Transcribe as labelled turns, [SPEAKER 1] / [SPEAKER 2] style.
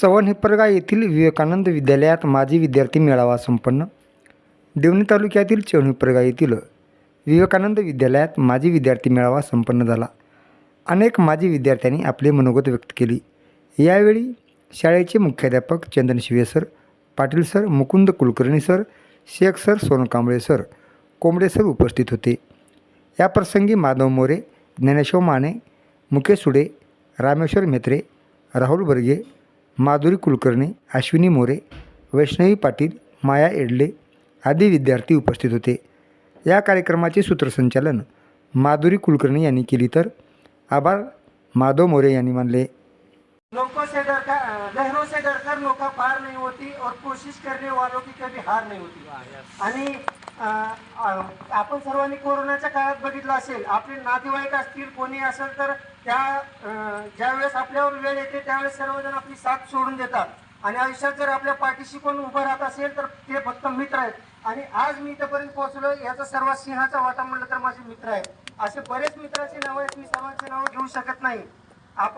[SPEAKER 1] चव्हाण हिप्परगा येथील विवेकानंद विद्यालयात माजी विद्यार्थी मेळावा संपन्न. देवणी तालुक्यातील चेवणहिप्परगा येथील विवेकानंद विद्यालयात माजी विद्यार्थी मेळावा संपन्न झाला. अनेक माजी विद्यार्थ्यांनी आपले मनोगत व्यक्त केली. यावेळी शाळेचे मुख्याध्यापक Chandan Shive sir Patil sir Mukund Kulkarni sir Shaikh sir Sonkamble sir Kombde sir उपस्थित होते. याप्रसंगी माधव मोरे ज्ञानेश्वर माने मुकेश सुडे रामेश्वर मेत्रे राहुल बर्गे माधुरी कुलकर्णी अश्विनी मोरे वैष्णवी पाटील माया एडले आदी विद्यार्थी उपस्थित होते. या कार्यक्रमाचे सूत्रसंचालन माधुरी कुलकर्णी यांनी केली तर आभार माधव मोरे यांनी मानले.
[SPEAKER 2] लोगों से डर कर लहरों से डरकर नौका पार नहीं होती और कोशिश करने वालों की कभी हार नाही होती। आणि आपण सर्वांनी कोरोनाच्या काळात बघितलं असेल आपले नातेवाईक असतील कोणी असेल तर त्या ज्यावेळेस आपल्यावर वेळ येते त्यावेळेस सर्वजण आपली साथ सोडून देतात. आणि आयुष्यात जर आपल्या पाठीशी कोण उभं राहत असेल तर ते फक्त मित्र आहेत. आणि आज मी इथंपर्यंत पोहोचलो याचा सर्वात सिंहाचा वाटा म्हणलं तर माझे मित्र आहेत. असे बरेच मित्राचे नाव आहेत मी सर्वांचे नाव घेऊ शकत नाही. आपण